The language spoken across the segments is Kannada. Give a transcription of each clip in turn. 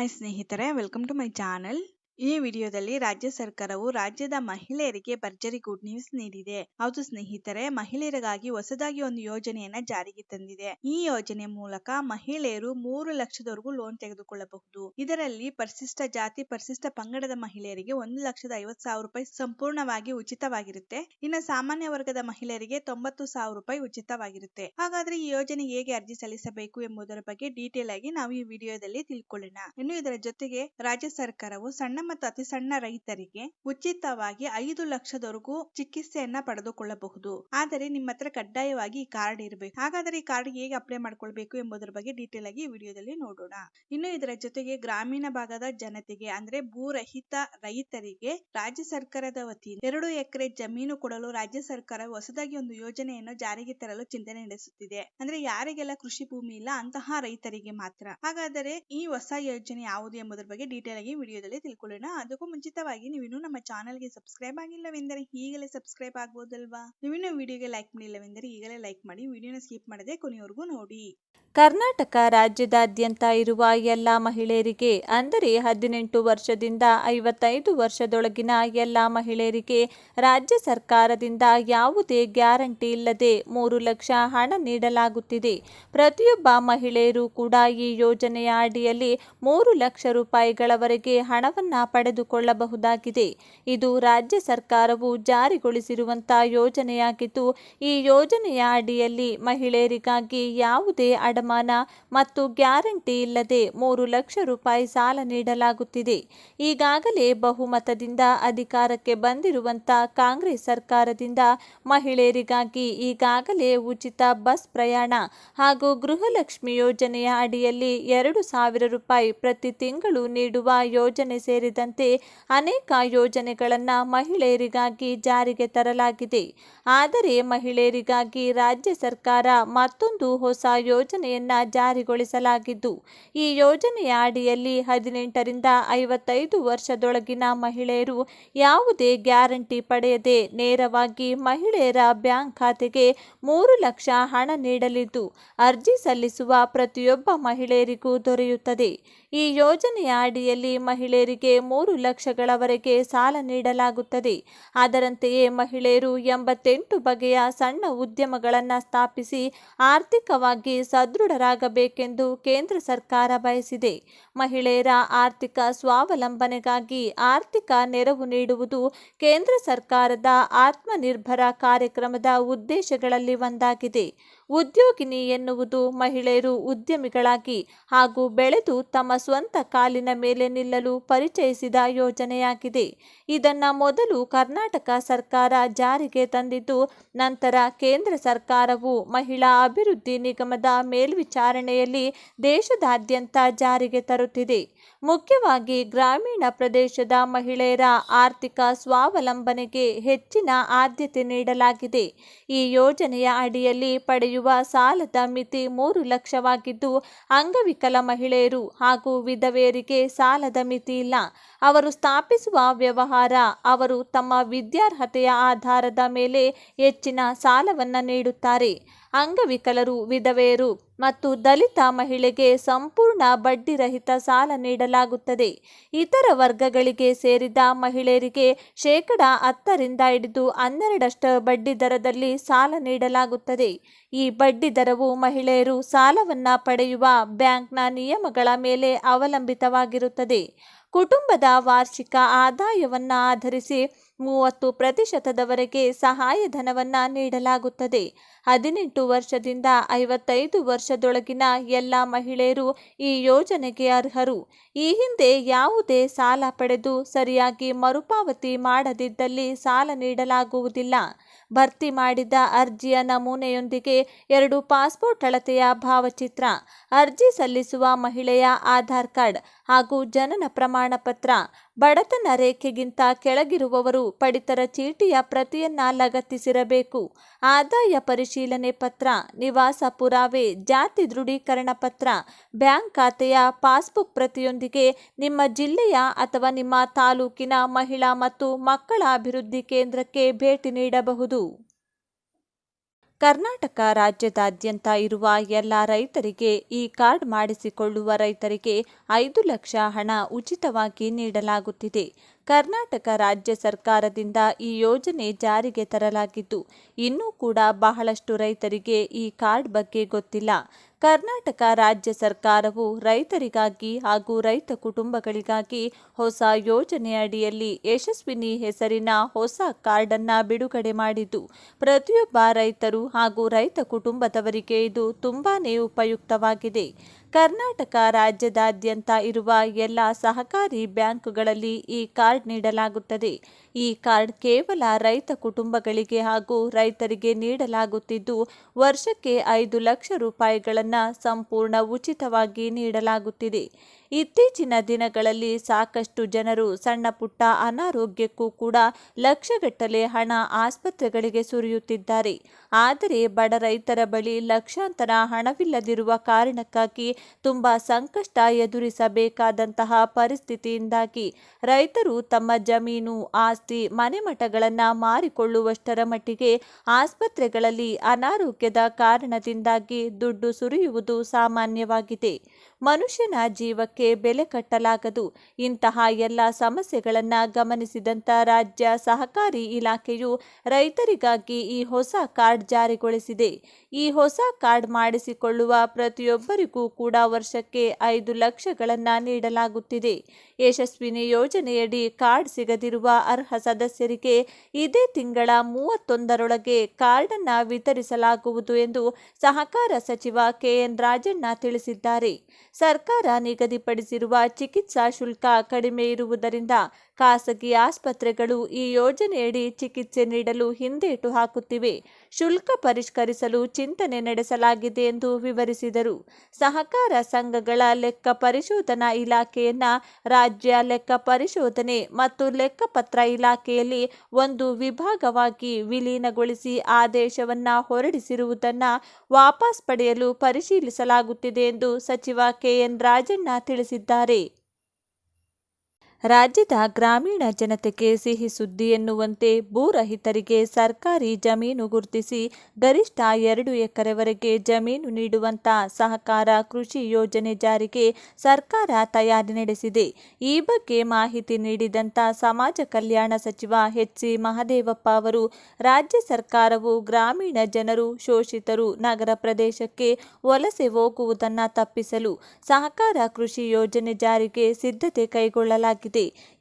ಹಾಯ್ ಸ್ನೇಹಿತರೆ ವೆಲ್ಕಮ್ ಟು ಮೈ ಚಾನಲ್ ಈ ವಿಡಿಯೋದಲ್ಲಿ ರಾಜ್ಯ ಸರ್ಕಾರವು ರಾಜ್ಯದ ಮಹಿಳೆಯರಿಗೆ ಭರ್ಜರಿ ಗುಡ್ ನ್ಯೂಸ್ ನೀಡಿದೆ. ಹೌದು ಸ್ನೇಹಿತರೆ, ಮಹಿಳೆಯರಿಗಾಗಿ ಹೊಸದಾಗಿ ಒಂದು ಯೋಜನೆಯನ್ನ ಜಾರಿಗೆ ತಂದಿದೆ. ಈ ಯೋಜನೆ ಮೂಲಕ ಮಹಿಳೆಯರು ಮೂರು ಲಕ್ಷದವರೆಗೂ ಲೋನ್ ತೆಗೆದುಕೊಳ್ಳಬಹುದು. ಇದರಲ್ಲಿ ಪರಿಶಿಷ್ಟ ಜಾತಿ, ಪರಿಶಿಷ್ಟ ಪಂಗಡದ ಮಹಿಳೆಯರಿಗೆ ಒಂದು ಲಕ್ಷದ ಐವತ್ ಸಾವಿರ ರೂಪಾಯಿ ಸಂಪೂರ್ಣವಾಗಿ ಉಚಿತವಾಗಿರುತ್ತೆ. ಇನ್ನು ಸಾಮಾನ್ಯ ವರ್ಗದ ಮಹಿಳೆಯರಿಗೆ ತೊಂಬತ್ತು ಸಾವಿರ ರೂಪಾಯಿ ಉಚಿತವಾಗಿರುತ್ತೆ. ಹಾಗಾದ್ರೆ ಈ ಯೋಜನೆ ಹೇಗೆ ಅರ್ಜಿ ಸಲ್ಲಿಸಬೇಕು ಎಂಬುದರ ಬಗ್ಗೆ ಡೀಟೇಲ್ ಆಗಿ ನಾವು ಈ ವಿಡಿಯೋದಲ್ಲಿ ತಿಳ್ಕೊಳ್ಳೋಣ. ಇನ್ನು ಇದರ ಜೊತೆಗೆ ರಾಜ್ಯ ಸರ್ಕಾರವು ಸಣ್ಣ ಮತ್ತು ಅತಿ ಸಣ್ಣ ರೈತರಿಗೆ ಉಚಿತವಾಗಿ ಐದು ಲಕ್ಷದವರೆಗೂ ಚಿಕಿತ್ಸೆಯನ್ನ ಪಡೆದುಕೊಳ್ಳಬಹುದು. ಆದರೆ ನಿಮ್ಮ ಹತ್ರ ಕಡ್ಡಾಯವಾಗಿ ಈ ಕಾರ್ಡ್ ಇರಬೇಕು. ಹಾಗಾದ್ರೆ ಈ ಕಾರ್ಡ್ ಹೇಗೆ ಅಪ್ಲೈ ಮಾಡ್ಕೊಳ್ಬೇಕು ಎಂಬುದರ ಬಗ್ಗೆ ಡೀಟೇಲ್ ಆಗಿ ವಿಡಿಯೋದಲ್ಲಿ ನೋಡೋಣ. ಇನ್ನು ಇದರ ಜೊತೆಗೆ ಗ್ರಾಮೀಣ ಭಾಗದ ಜನತೆಗೆ ಅಂದ್ರೆ ಭೂರಹಿತ ರೈತರಿಗೆ ರಾಜ್ಯ ಸರ್ಕಾರದ ವತಿಯಿಂದ ಎರಡು ಎಕರೆ ಜಮೀನು ಕೊಡಲು ರಾಜ್ಯ ಸರ್ಕಾರ ಹೊಸದಾಗಿ ಒಂದು ಯೋಜನೆಯನ್ನು ಜಾರಿಗೆ ತರಲು ಚಿಂತನೆ ನಡೆಸುತ್ತಿದೆ. ಅಂದ್ರೆ ಯಾರಿಗೆಲ್ಲ ಕೃಷಿ ಭೂಮಿ ಇಲ್ಲ ಅಂತಹ ರೈತರಿಗೆ ಮಾತ್ರ. ಹಾಗಾದರೆ ಈ ಹೊಸ ಯೋಜನೆ ಯಾವುದು ಎಂಬುದರ ಬಗ್ಗೆ ಡೀಟೇಲ್ ಆಗಿ ವಿಡಿಯೋದಲ್ಲಿ ತಿಳ್ಕೊಳ್ಳೋಣ ಅದಕ್ಕೂ ಮುಂಚಿತವಾಗಿ ನೀವು ಇನ್ನೂ ನಮ್ಮ ಚಾನಲ್ಗೆ ಸಬ್ಸ್ಕ್ರೈಬ್ ಆಗಿಲ್ಲವೆಂದರೆ ಈಗಲೇ ಸಬ್ಸ್ಕ್ರೈಬ್ ಆಗ್ಬೋದಲ್ವಾ? ನೀವಿನ್ನು ವಿಡಿಯೋಗೆ ಲೈಕ್ ಮಾಡಿಲ್ಲವೆಂದರೆ ಈಗಲೇ ಲೈಕ್ ಮಾಡಿ, ವಿಡಿಯೋನ ಸ್ಕಿಪ್ ಮಾಡದೆ ಕೊನೆಯವರೆಗೂ ನೋಡಿ. ಕರ್ನಾಟಕ ರಾಜ್ಯದಾದ್ಯಂತ ಇರುವ ಎಲ್ಲ ಮಹಿಳೆಯರಿಗೆ, ಅಂದರೆ ಹದಿನೆಂಟು ವರ್ಷದಿಂದ ಐವತ್ತೈದು ವರ್ಷದೊಳಗಿನ ಎಲ್ಲ ಮಹಿಳೆಯರಿಗೆ ರಾಜ್ಯ ಸರ್ಕಾರದಿಂದ ಯಾವುದೇ ಗ್ಯಾರಂಟಿ ಇಲ್ಲದೆ ಮೂರು ಲಕ್ಷ ಹಣ ನೀಡಲಾಗುತ್ತಿದೆ. ಪ್ರತಿಯೊಬ್ಬ ಮಹಿಳೆಯರು ಕೂಡ ಈ ಯೋಜನೆಯ ಅಡಿಯಲ್ಲಿ ಮೂರು ಲಕ್ಷ ರೂಪಾಯಿಗಳವರೆಗೆ ಹಣವನ್ನು ಪಡೆದುಕೊಳ್ಳಬಹುದಾಗಿದೆ. ಇದು ರಾಜ್ಯ ಸರ್ಕಾರವು ಜಾರಿಗೊಳಿಸಿರುವಂತಹ ಯೋಜನೆಯಾಗಿದ್ದು, ಈ ಯೋಜನೆಯ ಅಡಿಯಲ್ಲಿ ಮಹಿಳೆಯರಿಗಾಗಿ ಯಾವುದೇ ಅಡಮಾನ ಮತ್ತು ಗ್ಯಾರಂಟಿ ಇಲ್ಲದೆ ಮೂರು ಲಕ್ಷ ರೂಪಾಯಿ ಸಾಲ ನೀಡಲಾಗುತ್ತಿದೆ. ಈಗಾಗಲೇ ಬಹುಮತದಿಂದ ಅಧಿಕಾರಕ್ಕೆ ಬಂದಿರುವಂಥ ಕಾಂಗ್ರೆಸ್ ಸರ್ಕಾರದಿಂದ ಮಹಿಳೆಯರಿಗಾಗಿ ಈಗಾಗಲೇ ಉಚಿತ ಬಸ್ ಪ್ರಯಾಣ ಹಾಗೂ ಗೃಹಲಕ್ಷ್ಮಿ ಯೋಜನೆಯ ಅಡಿಯಲ್ಲಿ ಎರಡು ಸಾವಿರ ರೂಪಾಯಿ ಪ್ರತಿ ತಿಂಗಳು ನೀಡುವ ಯೋಜನೆ ಸೇರಿದಂತೆ ಅನೇಕ ಯೋಜನೆಗಳನ್ನು ಮಹಿಳೆಯರಿಗಾಗಿ ಜಾರಿಗೆ ತರಲಾಗಿದೆ. ಆದರೆ ಮಹಿಳೆಯರಿಗಾಗಿ ರಾಜ್ಯ ಸರ್ಕಾರ ಮತ್ತೊಂದು ಹೊಸ ಯೋಜನೆಯನ್ನ ಜಾರಿಗೊಳಿಸಲಾಗಿದ್ದು, ಈ ಯೋಜನೆಯ ಅಡಿಯಲ್ಲಿ ಹದಿನೆಂಟರಿಂದ ಐವತ್ತೈದು ವರ್ಷದೊಳಗಿನ ಮಹಿಳೆಯರು ಯಾವುದೇ ಗ್ಯಾರಂಟಿ ಪಡೆಯದೆ ನೇರವಾಗಿ ಮಹಿಳೆಯರ ಬ್ಯಾಂಕ್ ಖಾತೆಗೆ ಮೂರು ಲಕ್ಷ ಹಣ ನೀಡಲಿದ್ದು, ಅರ್ಜಿ ಸಲ್ಲಿಸುವ ಪ್ರತಿಯೊಬ್ಬ ಮಹಿಳೆಯರಿಗೂ ದೊರೆಯುತ್ತದೆ. ಈ ಯೋಜನೆಯ ಅಡಿಯಲ್ಲಿ ಮಹಿಳೆಯರಿಗೆ ಮೂರು ಲಕ್ಷಗಳವರೆಗೆ ಸಾಲ ನೀಡಲಾಗುತ್ತದೆ. ಅದರಂತೆಯೇ ಮಹಿಳೆಯರು ಎಂಬತ್ತೆಂಟು ಬಗೆಯ ಸಣ್ಣ ಉದ್ಯಮಗಳನ್ನು ಸ್ಥಾಪಿಸಿ ಆರ್ಥಿಕವಾಗಿ ಸದೃಢರಾಗಬೇಕೆಂದು ಕೇಂದ್ರ ಸರ್ಕಾರ ಬಯಸಿದೆ. ಮಹಿಳೆಯರ ಆರ್ಥಿಕ ಸ್ವಾವಲಂಬನೆಗಾಗಿ ಆರ್ಥಿಕ ನೆರವು ನೀಡುವುದು ಕೇಂದ್ರ ಸರ್ಕಾರದ ಆತ್ಮನಿರ್ಭರ ಕಾರ್ಯಕ್ರಮದ ಉದ್ದೇಶಗಳಲ್ಲಿ ಒಂದಾಗಿದೆ. ಉದ್ಯೋಗಿನಿ ಎನ್ನುವುದು ಮಹಿಳೆಯರು ಉದ್ಯಮಿಗಳಾಗಿ ಹಾಗೂ ಬೆಳೆದು ತಮ್ಮ ಸ್ವಂತ ಕಾಲಿನ ಮೇಲೆ ನಿಲ್ಲಲು ಪರಿಚಯಿಸಿದ ಯೋಜನೆಯಾಗಿದೆ. ಇದನ್ನು ಮೊದಲು ಕರ್ನಾಟಕ ಸರ್ಕಾರ ಜಾರಿಗೆ ತಂದಿದ್ದು, ನಂತರ ಕೇಂದ್ರ ಸರ್ಕಾರವು ಮಹಿಳಾ ಅಭಿವೃದ್ಧಿ ನಿಗಮದ ಮೇಲ್ವಿಚಾರಣೆಯಲ್ಲಿ ದೇಶದಾದ್ಯಂತ ಜಾರಿಗೆ ತರುತ್ತಿದೆ. ಮುಖ್ಯವಾಗಿ ಗ್ರಾಮೀಣ ಪ್ರದೇಶದ ಮಹಿಳೆಯರ ಆರ್ಥಿಕ ಸ್ವಾವಲಂಬನೆಗೆ ಹೆಚ್ಚಿನ ಆದ್ಯತೆ ನೀಡಲಾಗಿದೆ. ಈ ಯೋಜನೆಯ ಅಡಿಯಲ್ಲಿ ಪಡೆಯುವ ಸಾಲದ ಮಿತಿ ಮೂರು ಲಕ್ಷವಾಗಿದ್ದು, ಅಂಗವಿಕಲ ಮಹಿಳೆಯರು ಹಾಗೂ ವಿಧವೆಯರಿಗೆ ಸಾಲದ ಮಿತಿ ಇಲ್ಲ. ಅವರು ಸ್ಥಾಪಿಸುವ ವ್ಯವಹಾರ, ಅವರು ತಮ್ಮ ವಿದ್ಯಾರ್ಹತೆಯ ಆಧಾರದ ಮೇಲೆ ಹೆಚ್ಚಿನ ಸಾಲವನ್ನು ನೀಡುತ್ತಾರೆ. ಅಂಗವಿಕಲರು, ವಿಧವೆಯರು ಮತ್ತು ದಲಿತ ಮಹಿಳೆಗೆ ಸಂಪೂರ್ಣ ಬಡ್ಡಿರಹಿತ ಸಾಲ ನೀಡಲಾಗುತ್ತದೆ. ಇತರ ವರ್ಗಗಳಿಗೆ ಸೇರಿದ ಮಹಿಳೆಯರಿಗೆ ಶೇಕಡ ಹತ್ತರಿಂದ ಹಿಡಿದು ಹನ್ನೆರಡಷ್ಟು ಬಡ್ಡಿ ದರದಲ್ಲಿ ಸಾಲ ನೀಡಲಾಗುತ್ತದೆ. ಈ ಬಡ್ಡಿ ದರವು ಮಹಿಳೆಯರು ಸಾಲವನ್ನು ಪಡೆಯುವ ಬ್ಯಾಂಕ್ನ ನಿಯಮಗಳ ಮೇಲೆ ಅವಲಂಬಿತವಾಗಿರುತ್ತದೆ. ಕುಟುಂಬದ ವಾರ್ಷಿಕ ಆದಾಯವನ್ನು ಆಧರಿಸಿ ಮೂವತ್ತು ಪ್ರತಿಶತದವರೆಗೆ ಸಹಾಯಧನವನ್ನು ನೀಡಲಾಗುತ್ತದೆ. ಹದಿನೆಂಟು ವರ್ಷದಿಂದ ಐವತ್ತೈದು ವರ್ಷದೊಳಗಿನ ಎಲ್ಲ ಮಹಿಳೆಯರು ಈ ಯೋಜನೆಗೆ ಅರ್ಹರು. ಈ ಹಿಂದೆ ಯಾವುದೇ ಸಾಲ ಪಡೆದು ಸರಿಯಾಗಿ ಮರುಪಾವತಿ ಮಾಡದಿದ್ದಲ್ಲಿ ಸಾಲ ನೀಡಲಾಗುವುದಿಲ್ಲ. ಭರ್ತಿ ಮಾಡಿದ ಅರ್ಜಿಯ ನಮೂನೆಯೊಂದಿಗೆ ಎರಡು ಪಾಸ್ಪೋರ್ಟ್ ಅಳತೆಯ ಭಾವಚಿತ್ರ, ಅರ್ಜಿ ಸಲ್ಲಿಸುವ ಮಹಿಳೆಯ ಆಧಾರ್ ಕಾರ್ಡ್ ಹಾಗೂ ಜನನ ಪ್ರಮಾಣ ಪತ್ರ ಬಡತನ ರೇಖೆಗಿಂತ ಕೆಳಗಿರುವವರು ಪಡಿತರ ಚೀಟಿಯ ಪ್ರತಿಯನ್ನ ಲಗತ್ತಿಸಿರಬೇಕು. ಆದಾಯ ಪರಿಶೀಲನೆ ಪತ್ರ, ನಿವಾಸ ಪುರಾವೆ, ಜಾತಿ ದೃಢೀಕರಣ ಪತ್ರ, ಬ್ಯಾಂಕ್ ಖಾತೆಯ ಪಾಸ್ಬುಕ್ ಪ್ರತಿಯೊಂದಿಗೆ ನಿಮ್ಮ ಜಿಲ್ಲೆಯ ಅಥವಾ ನಿಮ್ಮ ತಾಲೂಕಿನ ಮಹಿಳಾ ಮತ್ತು ಮಕ್ಕಳ ಅಭಿವೃದ್ಧಿ ಕೇಂದ್ರಕ್ಕೆ ಭೇಟಿ ನೀಡಬಹುದು. ಕರ್ನಾಟಕ ರಾಜ್ಯದಾದ್ಯಂತ ಇರುವ ಎಲ್ಲ ರೈತರಿಗೆ ಈ ಕಾರ್ಡ್ ಮಾಡಿಸಿಕೊಳ್ಳುವ ರೈತರಿಗೆ ಐದು ಲಕ್ಷ ಹಣ ಉಚಿತವಾಗಿ ನೀಡಲಾಗುತ್ತಿದೆ. ಕರ್ನಾಟಕ ರಾಜ್ಯ ಸರ್ಕಾರದಿಂದ ಈ ಯೋಜನೆ ಜಾರಿಗೆ ತರಲಾಗಿದ್ದು, ಇನ್ನೂ ಕೂಡ ಬಹಳಷ್ಟು ರೈತರಿಗೆ ಈ ಕಾರ್ಡ್ ಬಗ್ಗೆ ಗೊತ್ತಿಲ್ಲ. ಕರ್ನಾಟಕ ರಾಜ್ಯ ಸರ್ಕಾರವು ರೈತರಿಗಾಗಿ ಹಾಗೂ ರೈತ ಕುಟುಂಬಗಳಿಗಾಗಿ ಹೊಸ ಯೋಜನೆ ಅಡಿಯಲ್ಲಿ ಯಶಸ್ವಿನಿ ಹೆಸರಿನ ಹೊಸ ಕಾರ್ಡ್ ಅನ್ನ ಬಿಡುಗಡೆ ಮಾಡಿದ್ದು, ಪ್ರತಿಯೊಬ್ಬ ರೈತರು ಹಾಗೂ ರೈತ ಕುಟುಂಬದವರಿಗೆ ಇದು ತುಂಬಾನೇ ಉಪಯುಕ್ತವಾಗಿದೆ. ಕರ್ನಾಟಕ ರಾಜ್ಯದಾದ್ಯಂತ ಇರುವ ಎಲ್ಲ ಸಹಕಾರಿ ಬ್ಯಾಂಕುಗಳಲ್ಲಿ ಈ ಕಾರ್ಡ್ ನೀಡಲಾಗುತ್ತದೆ. ಈ ಕಾರ್ಡ್ ಕೇವಲ ರೈತ ಕುಟುಂಬಗಳಿಗೆ ಹಾಗೂ ರೈತರಿಗೆ ನೀಡಲಾಗುತ್ತಿದ್ದು, ವರ್ಷಕ್ಕೆ ಐದು ಲಕ್ಷ ರೂಪಾಯಿಗಳನ್ನು ಸಂಪೂರ್ಣ ಉಚಿತವಾಗಿ ನೀಡಲಾಗುತ್ತಿದೆ. ಇತ್ತೀಚಿನ ದಿನಗಳಲ್ಲಿ ಸಾಕಷ್ಟು ಜನರು ಸಣ್ಣ ಪುಟ್ಟ ಅನಾರೋಗ್ಯಕ್ಕೂ ಕೂಡ ಲಕ್ಷಗಟ್ಟಲೆ ಹಣ ಆಸ್ಪತ್ರೆಗಳಿಗೆ ಸುರಿಯುತ್ತಿದ್ದಾರೆ. ಆದರೆ ಬಡ ರೈತರ ಬಳಿ ಲಕ್ಷಾಂತರ ಹಣವಿಲ್ಲದಿರುವ ಕಾರಣಕ್ಕಾಗಿ ತುಂಬಾ ಸಂಕಷ್ಟ ಎದುರಿಸಬೇಕಾದಂತಹ ಪರಿಸ್ಥಿತಿಯಿಂದಾಗಿ ರೈತರು ತಮ್ಮ ಜಮೀನು, ಆಸ್ತಿ ಮನೆಮಠಗಳನ್ನು ಮಾರಿಕೊಳ್ಳುವಷ್ಟರ ಮಟ್ಟಿಗೆ ಆಸ್ಪತ್ರೆಗಳಲ್ಲಿ ಅನಾರೋಗ್ಯದ ಕಾರಣದಿಂದಾಗಿ ದುಡ್ಡು ಸುರಿಯುವುದು ಸಾಮಾನ್ಯವಾಗಿದೆ. ಮನುಷ್ಯನ ಜೀವಕ್ಕೆ ಬೆಲೆ ಕಟ್ಟಲಾಗದು. ಇಂತಹ ಎಲ್ಲ ಸಮಸ್ಯೆಗಳನ್ನು ಗಮನಿಸಿದಂತ ರಾಜ್ಯ ಸಹಕಾರಿ ಇಲಾಖೆಯು ರೈತರಿಗಾಗಿ ಈ ಹೊಸ ಕಾರ್ಡ್ ಜಾರಿಗೊಳಿಸಿದೆ. ಈ ಹೊಸ ಕಾರ್ಡ್ ಮಾಡಿಸಿಕೊಳ್ಳುವ ಪ್ರತಿಯೊಬ್ಬರಿಗೂ ಕೂಡ ವರ್ಷಕ್ಕೆ ಐದು ಲಕ್ಷಗಳನ್ನು ನೀಡಲಾಗುತ್ತಿದೆ. ಯಶಸ್ವಿನಿ ಯೋಜನೆಯಡಿ ಕಾರ್ಡ್ ಸಿಗದಿರುವ ಅರ್ಹ ಸದಸ್ಯರಿಗೆ ಇದೇ ತಿಂಗಳ ಮೂವತ್ತೊಂದರೊಳಗೆ ಕಾರ್ಡ್ ಅನ್ನ ವಿತರಿಸಲಾಗುವುದು ಎಂದು ಸಹಕಾರ ಸಚಿವ ಕೆಎನ್ ರಾಜಣ್ಣ ತಿಳಿಸಿದ್ದಾರೆ. ಸರ್ಕಾರ ನಿಗದಿಪಡಿಸಿರುವ ಚಿಕಿತ್ಸಾ ಶುಲ್ಕ ಕಡಿಮೆ ಇರುವುದರಿಂದ ಖಾಸಗಿ ಆಸ್ಪತ್ರೆಗಳು ಈ ಯೋಜನೆಯಡಿ ಚಿಕಿತ್ಸೆ ನೀಡಲು ಹಿಂದೇಟು ಹಾಕುತ್ತಿವೆ. ಶುಲ್ಕ ಪರಿಷ್ಕರಿಸಲು ಚಿಂತನೆ ನಡೆಸಲಾಗಿದೆ ಎಂದು ವಿವರಿಸಿದರು. ಸಹಕಾರ ಸಂಘಗಳ ಲೆಕ್ಕ ಪರಿಶೋಧನಾ ಇಲಾಖೆಯನ್ನ ರಾಜ್ಯ ಲೆಕ್ಕ ಪರಿಶೋಧನೆ ಮತ್ತು ಲೆಕ್ಕಪತ್ರ ಇಲಾಖೆಯಲ್ಲಿ ಒಂದು ವಿಭಾಗವಾಗಿ ವಿಲೀನಗೊಳಿಸಿ ಆದೇಶವನ್ನ ಹೊರಡಿಸಿರುವುದನ್ನ ವಾಪಸ್ ಪಡೆಯಲು ಪರಿಶೀಲಿಸಲಾಗುತ್ತಿದೆ ಎಂದು ಸಚಿವ ಕೆಎನ್ ರಾಜಣ್ಣ ತಿಳಿಸಿದ್ದಾರೆ. ರಾಜ್ಯದ ಗ್ರಾಮೀಣ ಜನತೆಗೆ ಸಿಹಿ ಸುದ್ದಿ ಎನ್ನುವಂತೆ ಭೂರಹಿತರಿಗೆ ಸರ್ಕಾರಿ ಜಮೀನು ಗುರುತಿಸಿ ಗರಿಷ್ಠ ಎರಡು ಎಕರೆವರೆಗೆ ಜಮೀನು ನೀಡುವಂತ ಸಹಕಾರ ಕೃಷಿ ಯೋಜನೆ ಜಾರಿಗೆ ಸರ್ಕಾರ ತಯಾರಿ ನಡೆಸಿದೆ. ಈ ಬಗ್ಗೆ ಮಾಹಿತಿ ನೀಡಿದಂತ ಸಮಾಜ ಕಲ್ಯಾಣ ಸಚಿವ ಎಚ್ ಸಿ ಮಹದೇವಪ್ಪ ಅವರು, ರಾಜ್ಯ ಸರ್ಕಾರವು ಗ್ರಾಮೀಣ ಜನರು ಶೋಷಿತರು ನಗರ ಪ್ರದೇಶಕ್ಕೆ ವಲಸೆ ಹೋಗುವುದನ್ನು ತಪ್ಪಿಸಲು ಸಹಕಾರ ಕೃಷಿ ಯೋಜನೆ ಜಾರಿಗೆ ಸಿದ್ಧತೆ ಕೈಗೊಳ್ಳಲಾಗಿದೆ.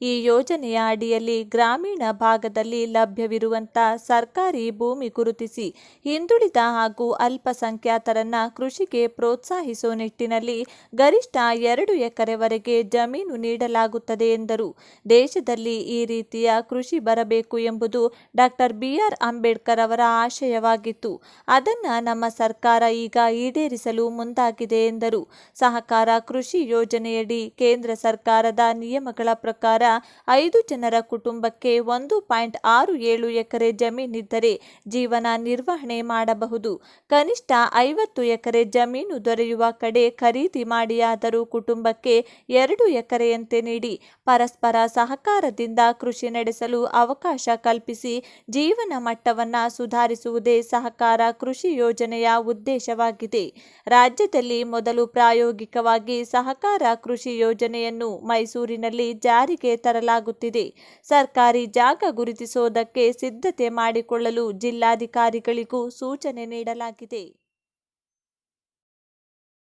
ಈ ಯೋಜನೆಯ ಅಡಿಯಲ್ಲಿ ಗ್ರಾಮೀಣ ಭಾಗದಲ್ಲಿ ಲಭ್ಯವಿರುವಂತ ಸರ್ಕಾರಿ ಭೂಮಿ ಗುರುತಿಸಿ, ಹಿಂದುಳಿದ ಹಾಗೂ ಅಲ್ಪಸಂಖ್ಯಾತರನ್ನ ಕೃಷಿಗೆ ಪ್ರೋತ್ಸಾಹಿಸುವ ನಿಟ್ಟಿನಲ್ಲಿ ಗರಿಷ್ಠ ಎರಡು ಎಕರೆವರೆಗೆ ಜಮೀನು ನೀಡಲಾಗುತ್ತದೆ ಎಂದರು. ದೇಶದಲ್ಲಿ ಈ ರೀತಿಯ ಕೃಷಿ ಬರಬೇಕು ಎಂಬುದು ಡಾಕ್ಟರ್ ಬಿಆರ್ ಅಂಬೇಡ್ಕರ್ ಅವರ ಆಶಯವಾಗಿತ್ತು. ಅದನ್ನ ನಮ್ಮ ಸರ್ಕಾರ ಈಗ ಈಡೇರಿಸಲು ಮುಂದಾಗಿದೆ ಎಂದರು. ಸಹಕಾರ ಕೃಷಿ ಯೋಜನೆಯಡಿ ಕೇಂದ್ರ ಸರ್ಕಾರದ ನಿಯಮಗಳ ಪ್ರಕಾರ ಐದು ಜನರ ಕುಟುಂಬಕ್ಕೆ ಒಂದು ಪಾಯಿಂಟ್ ಆರು ಏಳು ಎಕರೆ ಜಮೀನಿದ್ದರೆ ಜೀವನ ನಿರ್ವಹಣೆ ಮಾಡಬಹುದು. ಕನಿಷ್ಠ ಐವತ್ತು ಎಕರೆ ಜಮೀನು ದೊರೆಯುವ ಕಡೆ ಖರೀದಿ ಮಾಡಿಯಾದರೂ ಕುಟುಂಬಕ್ಕೆ ಎರಡು ಎಕರೆಯಂತೆ ನೀಡಿ ಪರಸ್ಪರ ಸಹಕಾರದಿಂದ ಕೃಷಿ ನಡೆಸಲು ಅವಕಾಶ ಕಲ್ಪಿಸಿ ಜೀವನ ಮಟ್ಟವನ್ನು ಸುಧಾರಿಸುವುದೇ ಸಹಕಾರ ಕೃಷಿ ಯೋಜನೆಯ ಉದ್ದೇಶವಾಗಿದೆ. ರಾಜ್ಯದಲ್ಲಿ ಮೊದಲು ಪ್ರಾಯೋಗಿಕವಾಗಿ ಸಹಕಾರ ಕೃಷಿ ಯೋಜನೆಯನ್ನು ಮೈಸೂರಿನಲ್ಲಿ ಜಾರಿಗೆ ತರಲಾಗುತ್ತಿದೆ. ಸರ್ಕಾರಿ ಜಾಗ ಗುರುತಿಸುವುದಕ್ಕೆ ಸಿದ್ಧತೆ ಮಾಡಿಕೊಳ್ಳಲು ಜಿಲ್ಲಾಧಿಕಾರಿಗಳಿಗೂ ಸೂಚನೆ ನೀಡಲಾಗಿದೆ.